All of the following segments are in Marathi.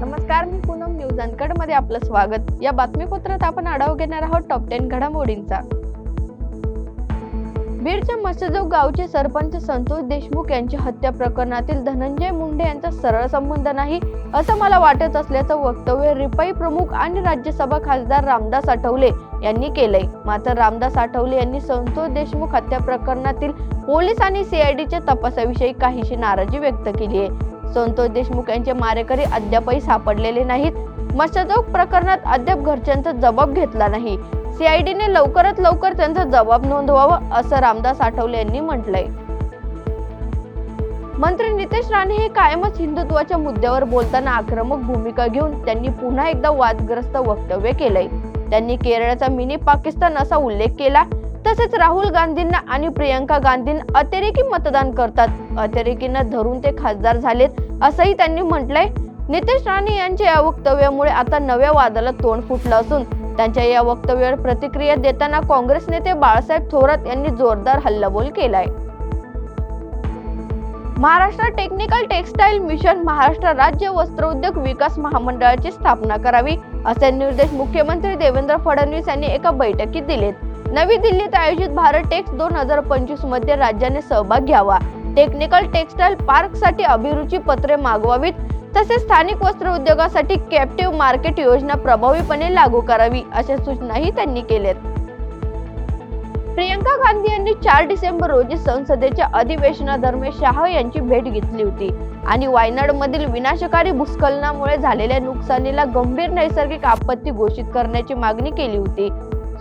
नमस्कार मी पूनम न्यूज अनकडमध्ये आपलं स्वागत. या बातमीपत्रात आपण आढावा घेणार आहोत टॉप टेन घडामोडींचा. बीडच्या मत्स्यजोग गावचे सरपंच संतोष देशमुख यांच्या हत्या प्रकरणातील धनंजय मुंडे यांचा सरळ संबंध नाही असं मला वाटत असल्याचं वक्तव्य रिपाई प्रमुख आणि राज्यसभा खासदार रामदास आठवले यांनी केलंय. मात्र रामदास आठवले यांनी संतोष देशमुख हत्या प्रकरणातील पोलीस आणि सीआयडीच्या तपासाविषयी काहीशी नाराजी व्यक्त केली आहे. संतोष देशमुख यांचे मारेकरी अद्यापही सापडलेले नाहीत. मत्स्यजोग प्रकरणात अद्याप घरच्यांचा जबाब घेतला नाही. सीआयडीने लवकरात लवकर त्यांचा जबाब नोंदवावा असं रामदास आठवले यांनी म्हटलंय. मंत्री नितेश राणे हे कायमच हिंदुत्वाच्या मुद्द्यावर बोलताना आक्रमक भूमिका घेऊन त्यांनी पुन्हा एकदा वादग्रस्त वक्तव्य केलंय. त्यांनी केरळचा मिनी पाकिस्तान असा उल्लेख केला तसेच राहुल गांधींना आणि प्रियंका गांधींना अतिरेकी मतदान करतात. अतिरेकींना धरून ते खासदार झालेत असंही त्यांनी म्हटलंय. नितेश राणे यांच्या या वक्तव्यामुळे आता नव्या वादाला तोंड फुटलं असून त्यांच्या या वक्तव्यावर प्रतिक्रिया देताना काँग्रेस नेते बाळासाहेब थोरात यांनी जोरदार हल्लाबोल केलाय. Maharashtra technical textile mission Maharashtra राज्य वस्त्रोद्योग विकास महामंडळाची स्थापना करावी असे निर्देश मुख्यमंत्री देवेंद्र फडणवीस यांनी एका बैठकीत दिलेत. नवी दिल्लीत आयोजित भारत टेक्स दोन हजार पंचवीसमध्ये राज्याने सहभाग घ्यावा. टेक्निकल टेक्सटाईल पार्कसाठी अभिरुची पत्रे मागवावीत. तसेच स्थानिक वस्त्र उद्योगासाठी कॅप्टिव्ह मार्केट योजना प्रभावीपणे लागू करावी अशा सूचनाही त्यांनी केल्यात. प्रियंका गांधी यांनी चार डिसेंबर रोजी संसदेच्या अधिवेशनादरम्यान शाह यांची भेट घेतली होती. आणि वायनाड मधील विनाशकारी भूस्खलनामुळे झालेल्या नुकसानीला गंभीर नैसर्गिक आपत्ती घोषित करण्याची मागणी केली होती.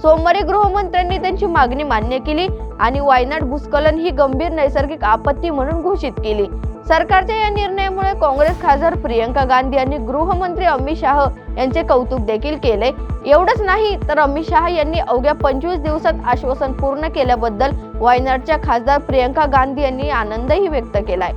सोमवारी गृहमंत्र्यांनी त्यांची मागणी मान्य केली आणि वायनाड भूस्खलन ही गंभीर नैसर्गिक आपत्ती म्हणून घोषित केली. सरकारच्या या निर्णयामुळे काँग्रेस खासदार प्रियंका गांधी यांनी गृहमंत्री अमित शाह यांचे कौतुक देखील केले. एवढंच नाही तर अमित शाह यांनी अवघ्या पंचवीस दिवसात आश्वासन पूर्ण केल्याबद्दल वायनाडच्या खासदार प्रियंका गांधी यांनी आनंदही व्यक्त केलाय.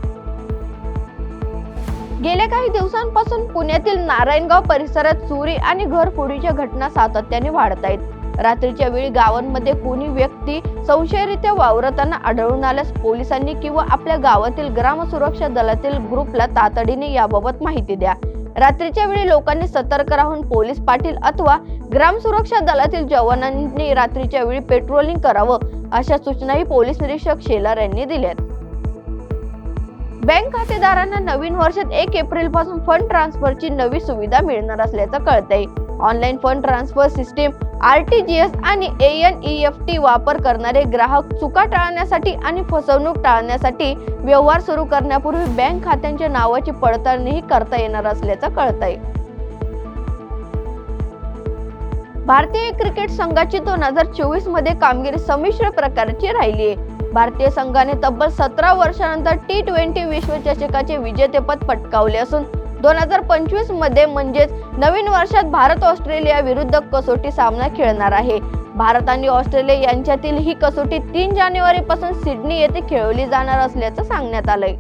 गेल्या काही दिवसांपासून पुण्यातील नारायणगाव परिसरात चोरी आणि घरफोडीच्या घटना सातत्याने वाढत आहेत रात्रीच्या वेळी गावांमध्ये कोणी व्यक्ती संशयरित्या वावरताना आढळून आल्यास पोलिसांनी किंवा आपल्या गावातील ग्राम सुरक्षा दलातील ग्रुपला तातडीने याबाबत माहिती द्या. रात्रीच्या वेळी लोकांनी सतर्क राहून पोलीस पाटील अथवा ग्राम सुरक्षा दलातील जवानांनी रात्रीच्या वेळी पेट्रोलिंग करावं अशा सूचनाही पोलीस निरीक्षक शेलार यांनी दिल्यात. बँक खातेदारांना नवीन वर्षात एक एप्रिलपासून फंड ट्रान्सफरची नवी सुविधा मिळणार असल्याचं कळतंय. Online fund transfer system R T G S आणि A N E F T वापर करणारे ग्राहक चुका टाळण्यासाठी आणि फसवणूक टाळण्यासाठी व्यवहार सुरू करण्यापूर्वी बँक खात्यांच्या नावाची पडताळणीही करता येणार असल्याचं कळतंय. भारतीय क्रिकेट संघाची दोन हजार चोवीसमध्ये कामगिरी संमिश्र प्रकारची राहिली आहे. भारतीय संघाने तब्बल सतरा वर्षानंतर टी ट्वेंटी विश्वचषकाचे विजेतेपद पटकावले असून दोन हजार पंचवीसमध्ये म्हणजेच नवीन वर्षात भारत ऑस्ट्रेलिया विरुद्ध कसोटी सामना खेळणार आहे. भारत आणि ऑस्ट्रेलिया यांच्यातील ही कसोटी तीन जानेवारी पासून सिडनी येथे खेळवली जाणार असल्याचं सांगण्यात आलंय.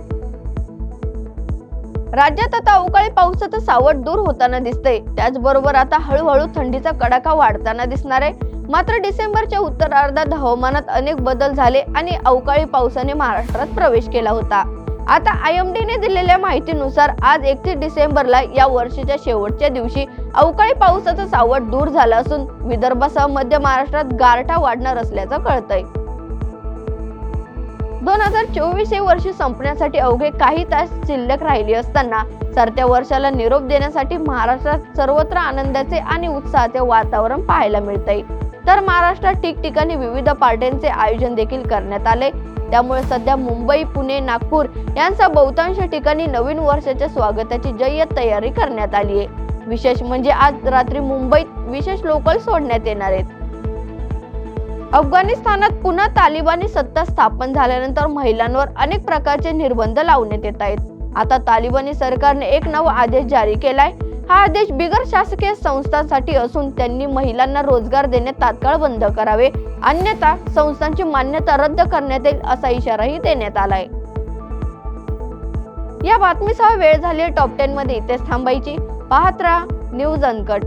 राज्यात आता अवकाळी पावसाचं सावट दूर होताना दिसतंय. त्याचबरोबर आता हळूहळू थंडीचा कडाका वाढताना दिसणार आहे. मात्र डिसेंबरच्या उत्तरार्धात हवामानात अनेक बदल झाले आणि अवकाळी पावसाने महाराष्ट्रात प्रवेश केला होता. आता आय एम डीने दिलेल्या माहितीनुसार आज एकतीस डिसेंबरला या वर्षीच्या शेवटच्या दिवशी अवकाळी पावसाचा सावट दूर झाला असून विदर्भासह मध्य महाराष्ट्रात गारठा वाढणार असल्याचं कळतंय. दोन हजार चोवीस हे वर्ष संपण्यासाठी अवघे काही तास शिल्लक राहिली असताना सरत्या वर्षाला निरोप देण्यासाठी महाराष्ट्रात सर्वत्र आनंदाचे आणि उत्साहाचे वातावरण पाहायला मिळतंय. तर महाराष्ट्रात ठिकठिकाणी विविध पार्ट्यांचे आयोजन देखील करण्यात आले. त्यामुळे सध्या मुंबई पुणे नागपूर यांचा बहुतांश ठिकाणी नवीन वर्षाच्या स्वागताची जय्यत तयारी करण्यात आली आहे. विशेष म्हणजे आज रात्री मुंबईत विशेष लोकल सोडण्यात येणार आहेत. अफगाणिस्तानात पुन्हा तालिबानी सत्ता स्थापन झाल्यानंतर महिलांवर अनेक प्रकारचे निर्बंध लावण्यात येत आहेत. आता तालिबानी सरकारने एक नवा आदेश जारी केलाय. हा आदेश बिगर शासकीय संस्थांसाठी असून त्यांनी महिलांना रोजगार देणे तात्काळ बंद करावे. अन्यथा संस्थांची मान्यता रद्द करण्यात येईल असा इशाराही देण्यात आलाय. या बातमीसह वेळ झाली टॉप टेन मध्ये इथेच थांबायची. पाहत राहा न्यूज अनकट